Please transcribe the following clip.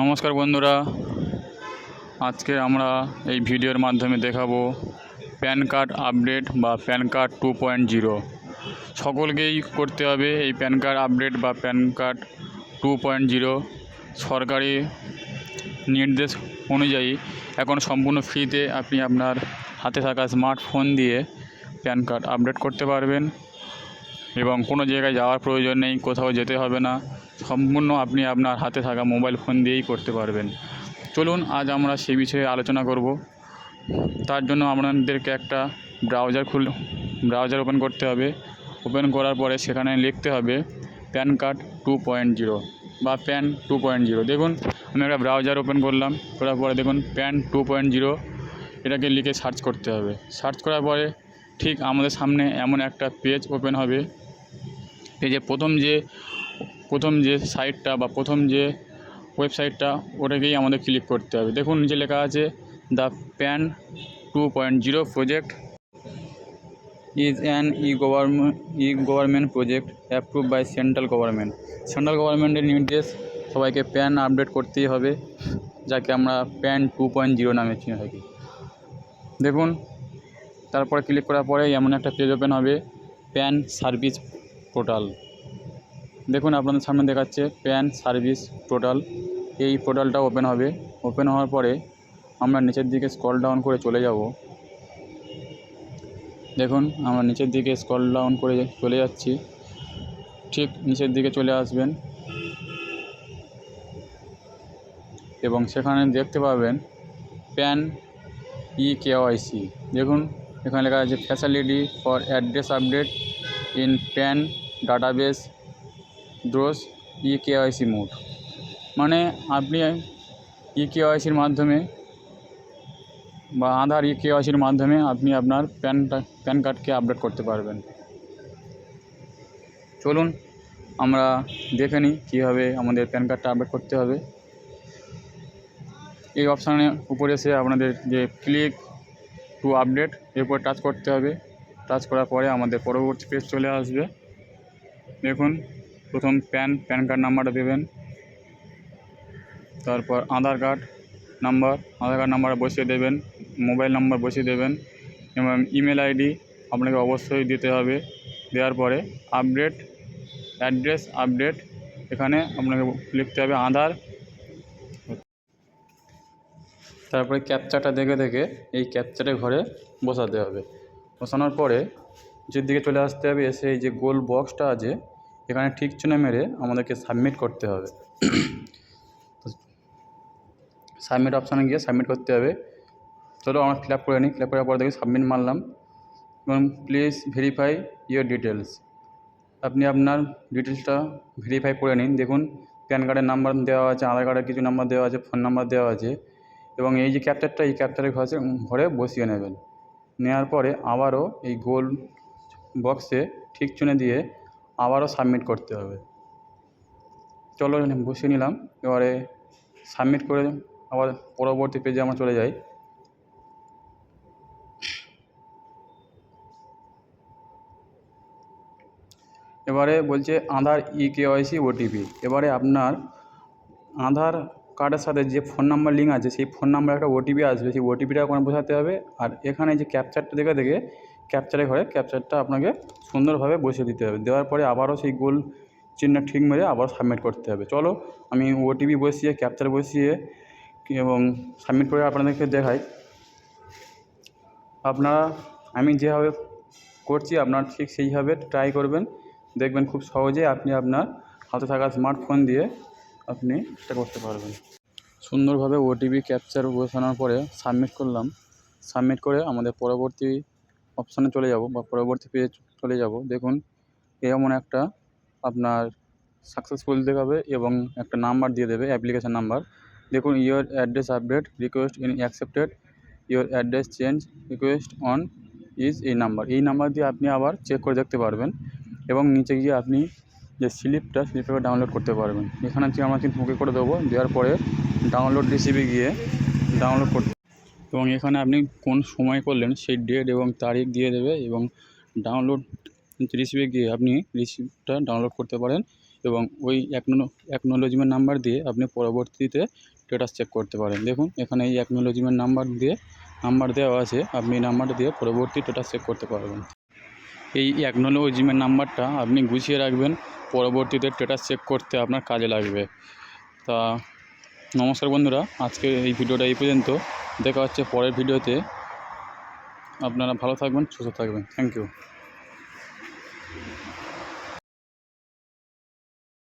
নমস্কার বন্ধুরা। আজকে আমরা এই ভিডিওর মাধ্যমে দেখাবো প্যান কার্ড আপডেট বা PAN card two point zero. সকলকেই করতে হবে এই প্যান কার্ড আপডেট বা PAN card two point zero. সরকারি নির্দেশ অনুযায়ী এখন সম্পূর্ণ ফ্রিতে আপনি আপনার হাতে থাকা স্মার্টফোন দিয়ে প্যান কার্ড আপডেট করতে পারবেন। এবং কোনো জায়গায় যাওয়ার প্রয়োজন নেই, কোথাও যেতে হবে না। সম্পূর্ণ আপনি আপনার হাতে থাকা মোবাইল ফোন দিয়েই করতে পারবেন। চলুন, আজ আমরা সে বিষয়ে আলোচনা করব। তার জন্য আপনাদেরকে একটা ব্রাউজার খুল, ব্রাউজার ওপেন করতে হবে। ওপেন করার পরে সেখানে লিখতে হবে PAN card two point zero বা প্যান টু পয়েন্ট জিরো। দেখুন, আমি একটা ব্রাউজার ওপেন করলাম, করার পরে দেখুন প্যান টু পয়েন্ট জিরো, এটাকে লিখে সার্চ করতে হবে। সার্চ করার পরে ঠিক আমাদের সামনে এমন একটা পেজ ওপেন হবে। পেজে প্রথম যে প্রথম যে সাইটটা বা প্রথম যে ওয়েবসাইটটা, ওটাকেই আমাদের ক্লিক করতে হবে। দেখুন, নিচে লেখা আছে the PAN two point zero project is an E government E government project approve by central government central গভর্নমেন্টের নির্দেশ সবাইকে প্যান আপডেট করতেই হবে, যাকে আমরা প্যান টু পয়েন্ট জিরো নামে চিনে থাকি। দেখুন, তারপরে ক্লিক করার পরে এমন একটা পেজ ওপেন হবে প্যান সার্ভিস পোর্টাল দেখুন, আপনাদের সামনে দেখাচ্ছে প্যান, সার্ভিস পোর্টাল এই পোর্টালটা ওপেন হবে। ওপেন হওয়ার পরে আমরা নিচের দিকে স্ক্রল ডাউন করে চলে যাব। দেখুন, আমরা নিচের দিকে স্ক্রল ডাউন করে চলে যাচ্ছি। ঠিক নিচের দিকে চলে আসবেন। এবং সেখানে দেখতে পাবেন প্যান ই কেওয়াইসি দেখুন, এখানে লেখা আছে facility for address update in PAN database through E KYC mode. মানে আপনি ই কেওয়াইসির মাধ্যমে বা আধার ই কেওয়াইসির মাধ্যমে আপনি আপনার প্যানটা প্যান কার্ডকে আপডেট করতে পারবেন। চলুন আমরা দেখে নিই কীভাবে আমাদের প্যান কার্ডটা আপডেট করতে হবে। এই অপশানে উপরে এসে আপনাদের যে ক্লিক টু আপডেট, এরপর টাচ করতে হবে। টাচ করার পরে আমাদের পরবর্তী পেজ চলে আসবে। দেখুন, প্রথম প্যান প্যান কার্ড নাম্বারটা দেবেন। তারপর Aadhaar card number, Aadhaar card number বসিয়ে দেবেন, মোবাইল নাম্বার বসিয়ে দেবেন, এবং ইমেল আইডি আপনাকে অবশ্যই দিতে হবে। দেওয়ার পরে আপডেট, অ্যাড্রেস আপডেট, এখানে আপনাকে লিখতে হবে আধার। তারপরে ক্যাপচাটা দেখে দেখে এই ক্যাপচারে ঘরে বসাতে হবে। বসানোর পরে নিচের দিকে চলে আসতে হবে, এসে এই যে গোল বক্সটা আছে, এখানে ঠিক চিহ্ন মেরে আমাদেরকে সাবমিট করতে হবে। সাবমিট অপশানে গিয়ে সাবমিট করতে হবে। চলো আমরা ফিল আপ করে নিই ফিল আপ করার পর দেখি সাবমিট মারলাম। এবং প্লিজ ভেরিফাই ইয়োর ডিটেলস আপনি আপনার ডিটেলসটা ভেরিফাই করে নিন। দেখুন প্যান কার্ডের নাম্বার দেওয়া আছে, আধার কার্ডের কিছু নাম্বার দেওয়া আছে ফোন নাম্বার দেওয়া আছে। এবং এই যে ক্যাপচারটা এই ক্যাপচারের ঘরে ঘরে বসিয়ে নেবেন। নেওয়ার পরে আবারও এই গোল বক্সে ঠিক চুনে দিয়ে আবারও সাবমিট করতে হবে। চলো বসিয়ে নিলাম, এবারে সাবমিট করে আবার পরবর্তী পেজে আমরা চলে যাই। এবারে বলছে আধার ই কেওয়াইসি ওটিপি এবারে আপনার আধার কার্ডের সাথে যে ফোন নাম্বার লিঙ্ক আছে, সেই ফোন নাম্বারে একটা ওটিপি আসবে, সেই ওটিপিটা ওখানে বসাতে হবে। আর এখানে যে ক্যাপচারটা দেখে দেখে ক্যাপচারের ঘরে ক্যাপচারটা আপনাকে সুন্দরভাবে বসিয়ে দিতে হবে। দেওয়ার পরে আবারও সেই গোল চিহ্ন ঠিক মেরে আবার সাবমিট করতে হবে। চলো আমি ওটিপি বসিয়ে ক্যাপচার বসিয়ে এবং সাবমিট করে আপনাদেরকে দেখাই। আপনারা, আমি যেভাবে করছি আপনার ঠিক সেইভাবে ট্রাই করবেন। দেখবেন খুব সহজেই আপনি আপনার হাতে থাকা স্মার্টফোন দিয়ে আপনি এটা করতে পারবেন। সুন্দরভাবে ওটিপি ক্যাপচার বসানোর পরে সাবমিট করলাম। সাবমিট করে আমাদের পরবর্তী অপশানে চলে যাব বা পরবর্তী পেজ চলে যাব। দেখুন, এমন একটা আপনার সাকসেসফুল দেখাবে এবং একটা নাম্বার দিয়ে দেবে অ্যাপ্লিকেশান নাম্বার দেখুন your address update request in accepted your address change request on is এই নাম্বার এই নাম্বার দিয়ে আপনি আবার চেক করে দেখতে পারবেন এবং নিচে গিয়ে আপনি যে স্লিপটা স্লিপটাকে ডাউনলোড করতে পারবেন। এখানে হচ্ছে আমরা কিন্তু ওকে করে দেবো, দেওয়ার পরে ডাউনলোড রিসিপে গিয়ে ডাউনলোড করতে এবং এখানে আপনি কোন সময় করলেন সেই ডেট এবং তারিখ দিয়ে দেবে এবং ডাউনলোড রিসিপে গিয়ে আপনি রিসিপ্টটা ডাউনলোড করতে পারেন এবং ওই অ্যাকনোলজমেন্ট নাম্বার দিয়ে আপনি পরবর্তীতে স্ট্যাটাস চেক করতে পারেন। দেখুন, এখানে এই অ্যাকনোলজমেন্ট নাম্বার দিয়ে নাম্বার দেওয়া আছে, আপনি এই নাম্বারটা দিয়ে পরবর্তী স্ট্যাটাস চেক করতে পারবেন। এই অ্যাকনোলজমেন্ট নাম্বারটা আপনি গুছিয়ে রাখবেন, পরবর্তীতে স্ট্যাটাস চেক করতে আপনার কাজে লাগবে। তা, নমস্কার বন্ধুরা আজকে এই ভিডিওটা এই পর্যন্ত। দেখা হচ্ছে পরের ভিডিওতে। আপনারা ভালো থাকবেন সুস্থ থাকবেন। Thank you